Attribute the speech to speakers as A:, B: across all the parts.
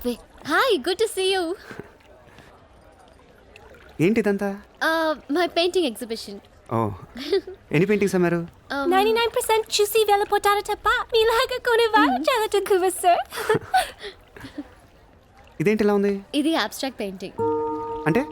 A: ఆపే hi good to see you
B: ఏంటి ఇదంతా
A: మై పెయింటింగ్ ఎగ్జిబిషన్
B: ఓ ఎన్ని పెయింటింగ్స్ అమ్మారు
C: 99% చూసి వెళ్ళిపోతారు తప్ప మీలాగా కొనేవారు చాలా తక్కువ సార్
B: ఇదేంటి ఇలా ఉంది
A: ఇది abstract పెయింటింగ్
B: అంటే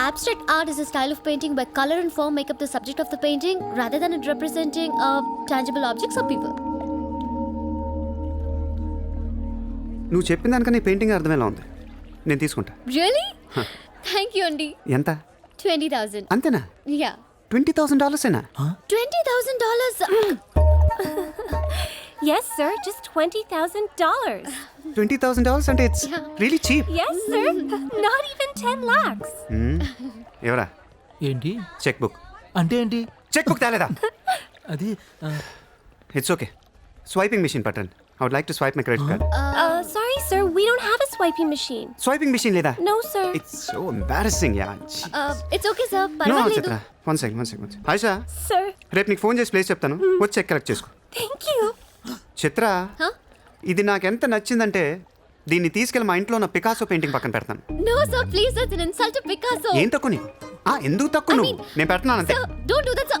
A: Abstract art is a style of painting where color and form make up the subject of the painting rather than it representing uh, tangible objects or people.
B: నువ్వు చెప్పిన దానికన్నా పెయింటింగ్ అర్థమేలా ఉంది నేను తీసుకుంటా
A: రియలీ థ్యాంక్ యూ అండి
B: ఎంత
A: twenty thousand
B: అంతేనా
A: yeah
B: twenty thousand dollars
A: ఏనా
C: twenty thousand dollars Yes, sir, just
B: $20,000. $20,000 and it's yeah. really cheap.
C: Yes, sir, not even 10 lakhs.
B: ఎవరా
D: ఏంటి
B: చెక్ బుక్
D: అంటే ఏంటి
B: cheque book
D: It's okay.
B: Swiping machine swiping I would like to swipe my credit card.
C: Uh... card sir. We don't have a swiping machine.
B: Swiping machine లేదా
C: No, sir.
B: It's so embarrassing yeah
A: Uh, it's okay, sir.
B: No
A: పర్వాలేదు.
B: Chitra one second one second Ayesha
C: Sir,
B: రేపు నీకు phone చేసి place చెప్తాను వచ్చి cheque collect చేసుకో
C: thank you.
B: Chitra
A: Huh?
B: ఇది నాకు ఎంత నచ్చిందంటే దీన్ని తీసుకెళ్ళి మా ఇంట్లో ఉన్న పికాసో పెయింటింగ్ పక్కన పెడతాను
A: No, sir. Please, that's an insult to Picasso.
B: ఏం తక్కువ నీకు ఆ, ఎందుకు తక్కువ
A: I
B: నువ్వు
A: mean-
B: నేను పెడుతున్నాను అంతే
A: Sir, don't do that, sir.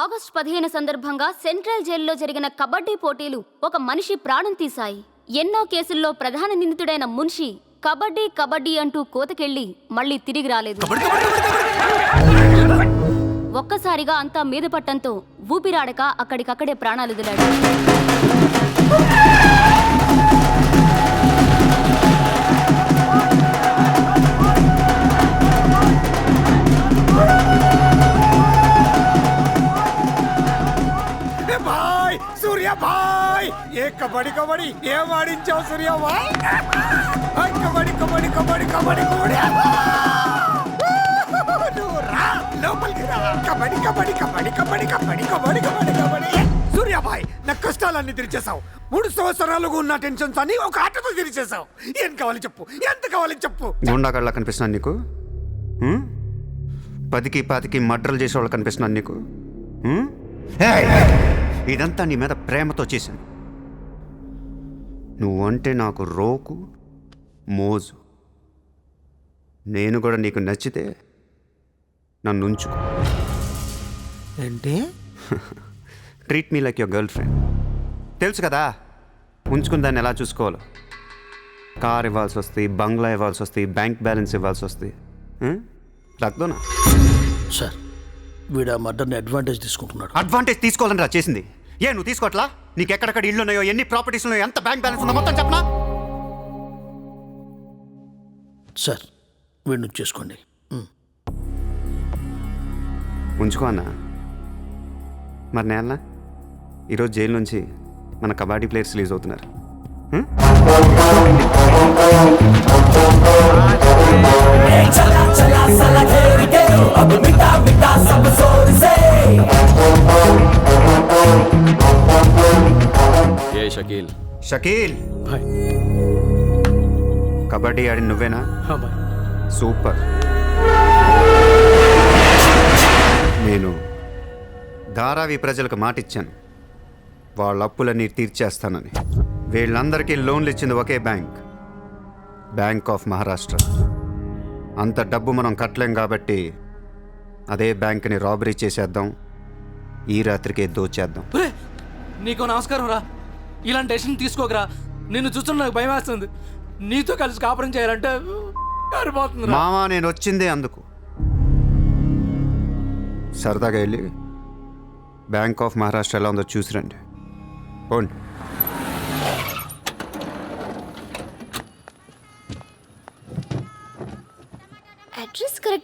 E: August పదిహేను సందర్భంగా సెంట్రల్ జైల్లో జరిగిన కబడ్డీ పోటీలు ఒక మనిషి ప్రాణం తీశాయి. ఎన్నో కేసుల్లో ప్రధాన నిందితుడైన మున్షి కబడ్డీ కబడ్డీ అంటూ కోతకెళ్ళి మళ్ళీ తిరిగి రాలేదు. ఒక్కసారిగా అంతా మీద పట్టంతో ఊపిరాడక అక్కడికక్కడే ప్రాణాలు వదిలాడు.
F: సూర్య ये ఏ కబడ్డీ కబడ్డీ वाड़ी चौ సూర్య భాయ్ ఆ, కబడ్డీ కబడ్డీ కబడ్డీ కబడ్డీ రా లోపలికి రా! కబడ్డీ కబడ్డీ కబడ్డీ కబడ్డీ కబడ్డీ కబడ్డీ కబడ్డీ కబడ్డీ సూర్య భాయ్ నా కష్టాలన్నీ తీర్చేశావు. మూడు సంవత్సరాలుగా ఉన్న టెన్షన్స్ అని ఒక ఆటతో తీర్చేశావు. ఏం కావాలి చెప్పు? ఎంత కావాలి చెప్పు?
B: గుండాగడ్లా కనిపిస్తున్నాను నీకు? హ్మ్? పదికి పాతికి మడ్రలు చేసేవాళ్ళు కనిపిస్తున్నాను నీకు? హ్మ్? ఏయ్! ఇదంతా నీ మీద ప్రేమతో చేశాను నువ్వంటే నాకు రోకు మోజు. నేను కూడా నీకు నచ్చితే నన్ను ఉంచుకో.
D: ఏంటి?
B: Treat me like your girlfriend తెలుసు కదా ఉంచుకుని దాన్ని ఎలా చూసుకోవాలో. కార్ ఇవ్వాల్సి వస్తుంది బంగ్లా ఇవ్వాల్సి వస్తుంది బ్యాంక్ బ్యాలెన్స్ ఇవ్వాల్సి వస్తుంది రక్తోనా
D: సార్ వీడు ఆ మర్డర్ని అడ్వాంటేజ్ తీసుకుంటున్నాడు.
B: అడ్వాంటేజ్ తీసుకోవాలని రా చేసింది. ఏ నువ్వు తీసుకోవట్లా నీకు ఎక్కడెక్కడ ఇల్లు ఉన్నాయో ఎన్ని ప్రాపర్టీస్ ఉన్నాయో ఎంత బ్యాంక్ బ్యాలెన్స్ ఉందో మొత్తం చెప్పనా?
D: సార్ వీడిని చేసుకోండి.
B: ఉంచుకో అన్న. మరి నేనా? ఈరోజు జైలు నుంచి మన కబడ్డీ ప్లేయర్స్ రిలీజ్ అవుతున్నారు.
G: షకీల్?
B: షకీల్? కబడ్డీ ఆడి నువ్వేనా? సూపర్. నేను ధారావి ప్రజలకు మాటిచ్చాను. వాళ్ళ అప్పులన్నీ తీర్చేస్తానని. వీళ్ళందరికీ లోన్లు ఇచ్చింది ఒకే బ్యాంక్. బ్యాంక్ ఆఫ్ మహారాష్ట్ర అంత డబ్బు మనం కట్టలేం కాబట్టి అదే బ్యాంక్ని రాబరీ చేసేద్దాం. ఈ రాత్రికే దోచేద్దాం.
H: ఒరే నీకు నమస్కారం రా. ఇలాంటి డెసిషన్ తీసుకోకరా. నిన్ను చూస్తున్న నాకు భయం వేస్తుంది. నీతో కలిసి కాపురం చేయాలంటే సరిపోతుంది
B: మామా నేను వచ్చిందే అందుకు. సరదాగా వెళ్ళి బ్యాంక్ ఆఫ్ మహారాష్ట్ర ఎలా ఉందో చూసిరండి. పోండి.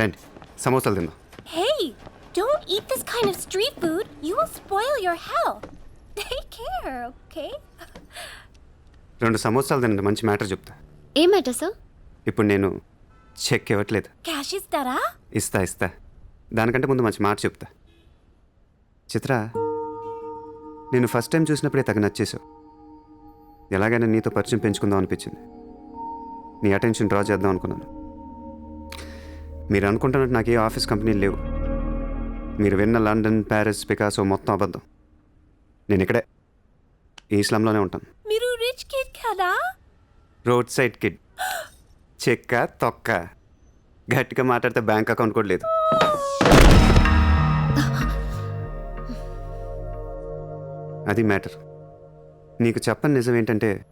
B: రండి సమోసాలు తిందాం
C: Hey, don't eat this kind of street food. You will spoil your health. Take care, okay?
B: రెండు సమోసాలు తినండి మంచి మ్యాటర్ చెప్తా.
A: ఏం మ్యాటర్ సార్
B: ఇప్పుడు నేను చెక్ ఇవ్వట్లేదు.
C: Cash is dara?
B: ఇస్తా ఇస్తా. దానికంటే ముందు మంచి మాట చెప్తా. చిత్ర నేను ఫస్ట్ టైం చూసినప్పుడే తగ్గ నచ్చేసావు ఎలాగైనా నీతో పరిచయం పెంచుకుందాం అనిపించింది. నీ అటెన్షన్ డ్రా చేద్దాం అనుకున్నాను. మీరు అనుకుంటున్నట్టు నాకు ఏ ఆఫీస్ కంపెనీలు లేవు. మీరు విన్న లండన్ ప్యారిస్ పికాసో మొత్తం అబద్ధం. నేను ఇక్కడే ఈ స్లంలోనే ఉంటాను.
C: Miru rich kid kada?
B: Roadside kid. చెక్క తొక్క. గట్టిగా మాట్లాడితే బ్యాంక్ అకౌంట్ కూడా లేదు. అది మ్యాటర్. నీకు చెప్పని నిజం ఏంటంటే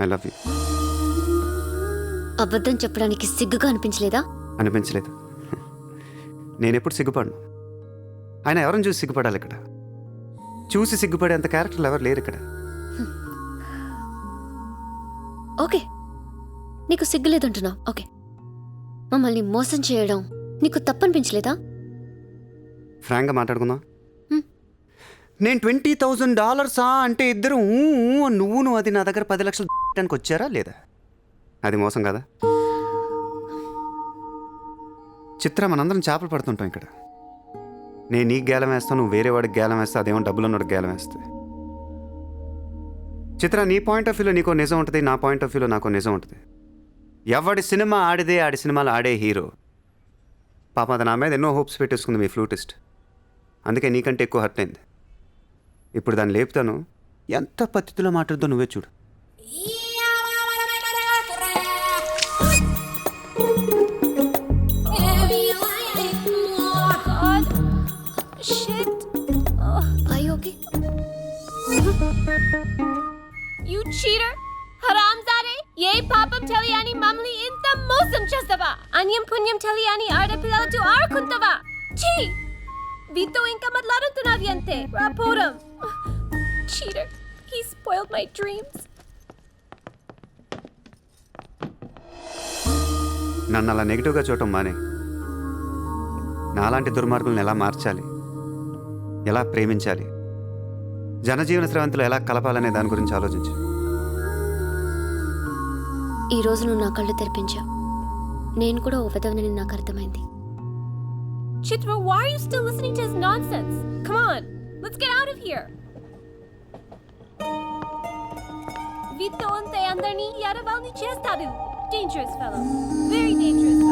B: ఐ లవ్ యూ.
A: అబద్ధం చెప్పడానికి సిగ్గుగా అనిపించలేదా?
B: అనిపించలేదు. నేను ఎప్పుడు సిగ్గుపడను. ఆయన ఎవరిని చూసి సిగ్గుపడాలి ఇక్కడ? చూసి సిగ్గుపడేంత క్యారెక్టర్లు ఎవరు లేరు ఇక్కడ.
A: ఓకే. నీకు సిగ్గు లేదంటున్నావు ఓకే. మమ్మల్ని మోసం చేయడం నీకు తప్పనిపించలేదా?
B: ఫ్రాంక్గా మాట్లాడుకుందాం. నేను ట్వంటీ థౌజండ్ డాలర్సా అంటే ఇద్దరు అని నువ్వును అది నా దగ్గర పది లక్షలు వచ్చారా లేదా? అది మోసం కదా? చిత్ర మనందరం చేపలు పడుతుంటాం ఇక్కడ. నేను నీకు గేలం వేస్తాను నువ్వు వేరే వాడికి గేలం వేస్తా అదేమో డబ్బులు ఉన్నవాడికి గేలం వేస్తుంది చిత్ర నీ పాయింట్ ఆఫ్ వ్యూలో నీకో నిజం ఉంటుంది నా పాయింట్ ఆఫ్ వ్యూలో నాకు నిజం ఉంటుంది. ఎవడి సినిమా ఆడిదే ఆడి సినిమాలు ఆడే హీరో. పాప అది నా మీద ఎన్నో హోప్స్ పెట్టేసుకుంది మీ ఫ్లూటిస్ట్. అందుకే నీకంటే ఎక్కువ హర్ట్ అయింది. ఇప్పుడు దాన్ని లేపుతాను. ఎంత పద్ధతిలో మాట్లాడుతో నువ్వే చూడు.
C: ఆడపిల్లలతో ఆడుకుంటావా? ఛీ! వీతో ఇంకా మాట్లాడుతున్నావి అంతే. రాపోరం cheater he spoiled my dreams.
B: నన్ను అలా నెగిటివ్గా చూడటం మానే. నాలాంటి దుర్మార్గులను ఎలా మార్చాలి? ఎలా ప్రేమించాలి? జనజీవన స్రవంతిలో ఎలా కలపాలనే దాని గురించి ఆలోచించు.
A: ఈ రోజు నువ్వు నా కళ్ళు తెరిపించావు. నేను కూడా ఓ విధవనని నాకు అర్థమైంది.
C: Chitra, why are you still listening to his nonsense? Come on, let's get out of here. Vito and Teandarni Yarabalni Chestaru. Dangerous fellow. Very dangerous fellow.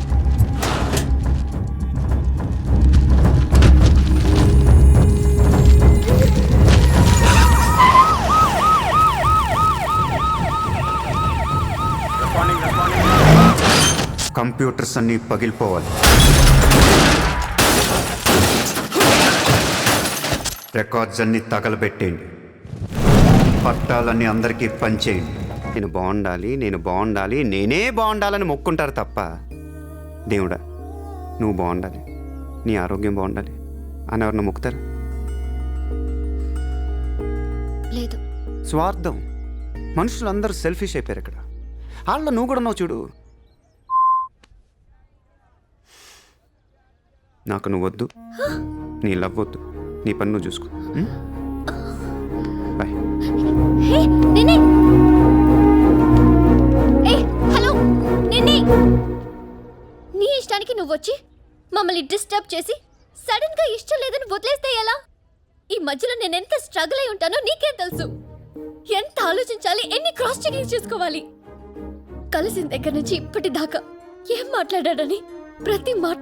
B: Computers అన్నీ పగిలిపోవాలి. రికార్డ్స్ అన్నీ తగలబెట్టేయండి. పట్టాలన్నీ అందరికీ పంచేయండి నేను బాగుండాలి నేను బాగుండాలి నేనే బాగుండాలని మొక్కుంటారు తప్ప. దేవుడా నువ్వు బాగుండాలి. నీ ఆరోగ్యం బాగుండాలి. అని ఎవరిని మొక్కుతారు?
A: లేదు.
B: స్వార్థం. మనుషులందరూ సెల్ఫిష్ అయిపోయారు ఇక్కడ. వాళ్ళలో నువ్వు కూడా ఉన్నావు చూడు. నాకు నువ్వు వద్దు నీ లవ్ వద్దు నీ పని నువ్వు చూసుకో బాయ్.
A: హే ఏ హలో నీ ఇష్టానికి నువ్వు వచ్చి మమ్మల్ని డిస్టర్బ్ చేసి సడన్గా ఇష్టం లేదని వదిలేస్తే ఎలా? ఈ మధ్యలో నేను ఎంత స్ట్రగుల్ అయి ఉంటానో నీకేం తెలుసు. ఎంత ఆలోచించాలి ఎన్ని క్రాస్ చెకింగ్ చేసుకోవాలి. కలిసిన దగ్గర నుంచి ఇప్పటిదాకా ఏం మాట్లాడాడని ప్రతి మాట